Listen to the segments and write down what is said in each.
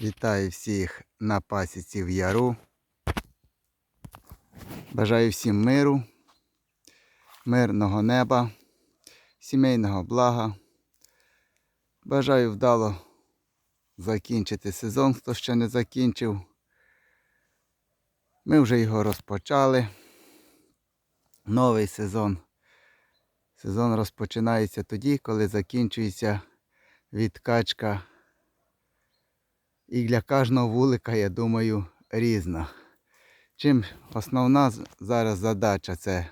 Вітаю всіх на пасіці в яру. Бажаю всім миру, мирного неба, сімейного блага. Бажаю вдало закінчити сезон, хто ще не закінчив. Ми вже його розпочали. Новий сезон. Сезон розпочинається тоді, коли закінчується відкачка і для кожного вулика, я думаю, різна. Чим основна зараз задача це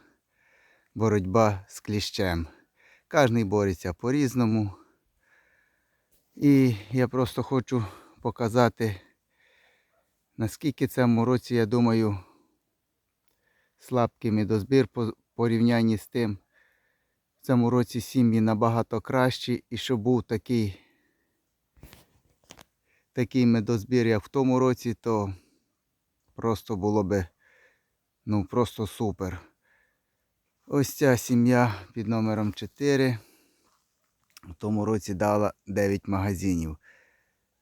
боротьба з кліщем. Кожний бореться по-різному. І я просто хочу показати, наскільки цьому році, я думаю, слабкий медозбір по порівнянні з тим. В цьому році сім'ї набагато кращі і щоб був такий такий медозбір, як в тому році, то просто було би ну просто супер. Ось ця сім'я під номером 4 в тому році дала 9 магазинів.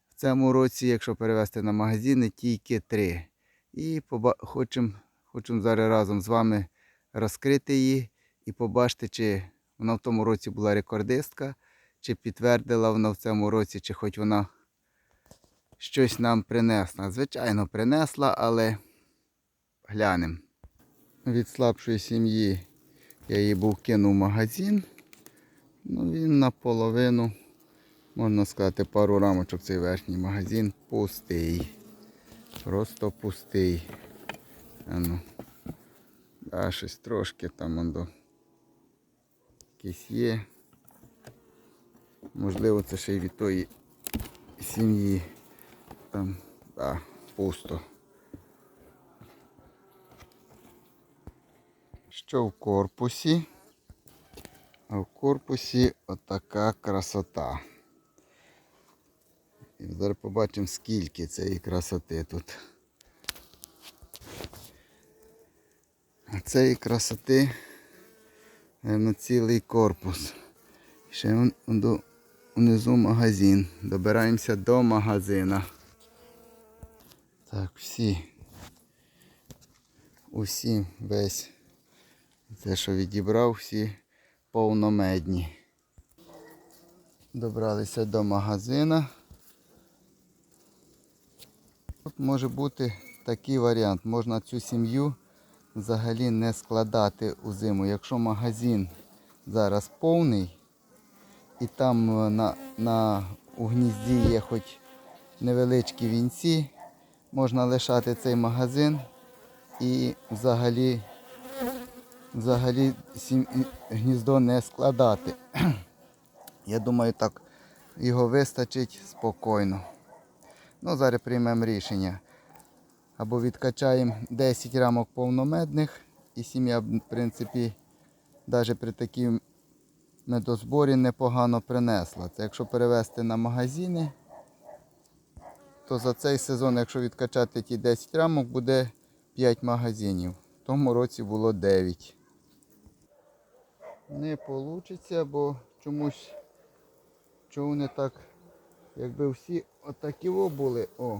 В цьому році, якщо перевести на магазини, тільки 3. І поба... хочемо хочем зараз разом з вами розкрити її і побачити, чи вона в тому році була рекордистка, чи підтвердила вона в цьому році, чи хоч вона щось нам принесла. Звичайно, принесла, але глянемо. Від слабшої сім'ї я її був кинув в магазин. Ну, він наполовину, можна сказати, пару рамочок цей верхній магазин пустий. Просто пустий. А ну. Да, щось трошки там ондо. Якісь є. Можливо, це ще й від тої сім'ї. Там, да, пусто. Що в корпусі? А в корпусі отака красота. І зараз побачимо, скільки цієї красоти тут. А цієї красоти на цілий корпус. Ще внизу магазин. Добираємося до магазина. Так, всі. Усі весь. Те, що відібрав, всі повномедні. Добралися до магазина. Тут може бути такий варіант. Можна цю сім'ю взагалі не складати у зиму. Якщо магазин зараз повний і там е, на, на, у гнізді є хоч невеличкі вінці, можна лишати цей магазин і взагалі, взагалі гніздо не складати. Я думаю, так його вистачить спокійно. Ну, зараз приймемо рішення. Або відкачаємо 10 рамок повномедних і сім'я, в принципі, навіть при такій медозборі непогано принесла. Це якщо перевести на магазини, то за цей сезон, якщо відкачати ті 10 рамок, буде 5 магазинів. В тому році було 9. Не вийде, бо чомусь чого вони так, якби всі отакі о були, о,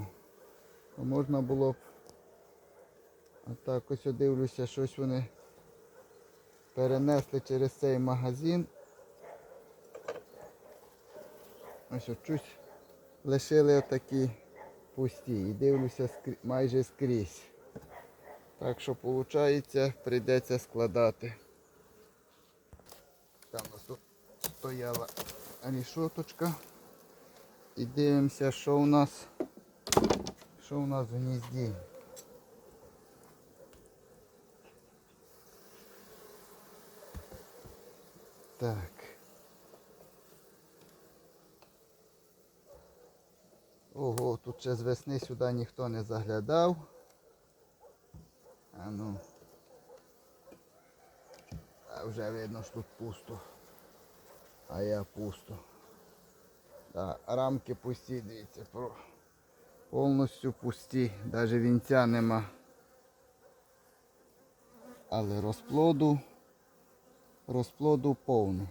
то можна було б. А так ось дивлюся, щось вони перенесли через цей магазин. Ось щось лишили отакі пусті. І дивлюся майже скрізь. Так що виходить, прийдеться складати. Там у нас стояла рішоточка. І дивимося, що у нас, що у нас в гнізді. Так. Ого, тут ще з весни сюди ніхто не заглядав. А ну. А вже видно, що тут пусто. А я пусто. Так, рамки пусті, дивіться, повністю пусті, навіть вінця нема. Але розплоду, розплоду повно.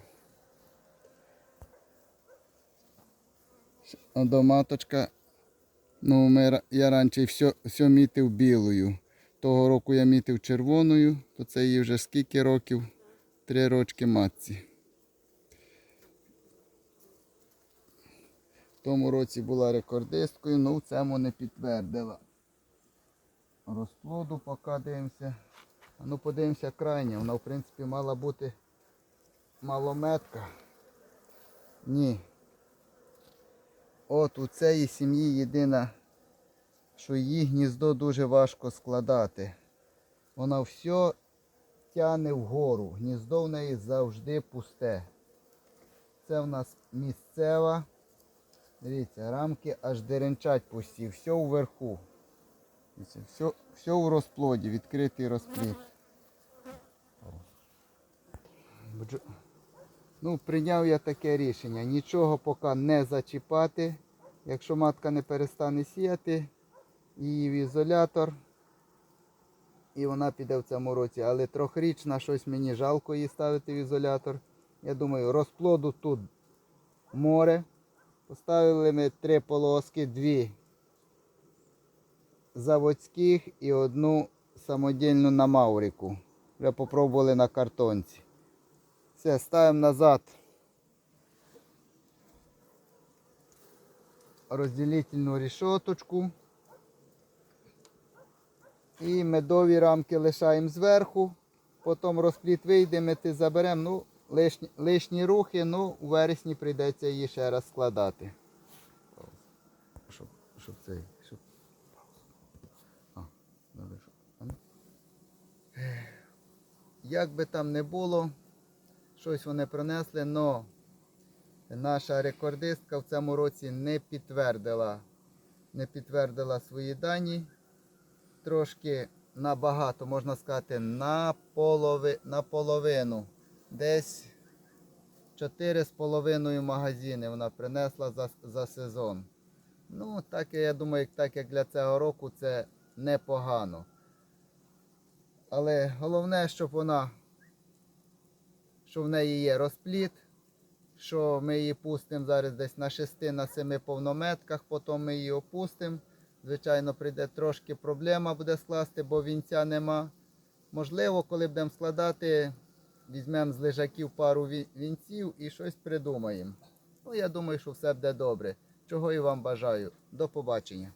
До маточка Ну, ми, я раніше все, все мітив білою. Того року я мітив червоною, то це їй вже скільки років? Три рочки матці. В тому році була рекордисткою, але в цьому не підтвердила. Розплоду поки дивимося. Ну подивимося крайня. Вона в принципі мала бути малометка. Ні. От у цієї сім'ї єдина, що її гніздо дуже важко складати. Вона все тягне вгору. Гніздо в неї завжди пусте. Це в нас місцева. Дивіться, рамки аж деренчать пусті, все вверху. Все, все у розплоді, відкритий розплід. Ну, прийняв я таке рішення. Нічого поки не зачіпати. Якщо матка не перестане сіяти, її в ізолятор. І вона піде в цьому році. Але трьохрічна щось мені жалко її ставити в ізолятор. Я думаю, розплоду тут море. Поставили ми три полоски, дві заводських і одну самодільну на Маврику. Вже попробували на картонці. Все, ставимо назад. Розділительну рішоточку. І медові рамки лишаємо зверху. Потім розпліт вийде, ми ти заберемо. Ну, лишні, лишні рухи, ну, у вересні прийдеться її ще раз складати. Щоб, щоб цей. Щоб... А, добре. Як би там не було, щось вони принесли, але наша рекордистка в цьому році не підтвердила, не підтвердила свої дані. Трошки набагато, можна сказати, наполови, наполовину. Десь 4,5 магазини вона принесла за, за сезон. Ну, так я думаю, так як для цього року це непогано. Але головне, щоб вона, що в неї є розпліт, що ми її пустимо зараз десь на 6-7 повнометках, потім ми її опустимо. Звичайно, прийде трошки проблема буде скласти, бо вінця нема. Можливо, коли будемо складати, візьмемо з лежаків пару вінців і щось придумаємо. Ну, я думаю, що все буде добре. Чого і вам бажаю. До побачення.